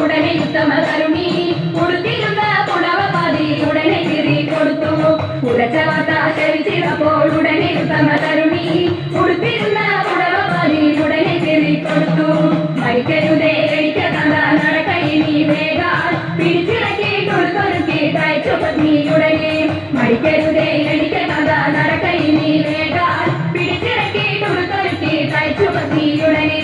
உடனே உத்தம கருணி உடுத்திருந்த புடவ பாதி உடனே திரி கொடுத்தோம் உரச்சவத்தா செவிச்சிர போல் உடனே உத்தம கருணி உடுத்திருந்த புடவ பாதி உடனே திரி கொடுத்தோம் மடிக்கருதே வெடிக்க தந்த நடக்கை நீ வேகா பிடிச்சிறக்கி கொடுக்கொருக்கி தாய்ச்சு பத்னி உடனே மடிக்கருதே வெடிக்க தந்த நடக்கை நீ வேகா பிடிச்சிறக்கி கொடுக்கொருக்கி தாய்ச்சு பத்னி உடனே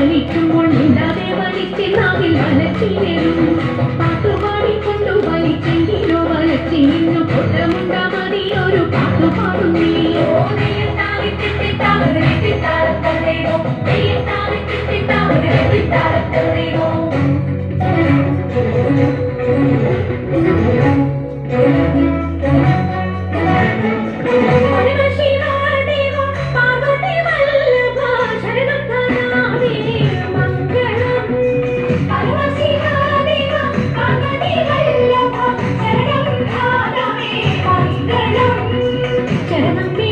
വലിക്കുമ്പോൾ ഇല്ലാതെ വലിച്ച് നാവിൽ വലച്ചിരുന്നു പാട്ടുപാടിക്കൊണ്ടു വലിച്ചെങ്കിലോ വലച്ചിരുന്നു കൊട്ടമുണ്ടാ മതി ഒരു പാട്ടുപാടുന്നേ Yeah.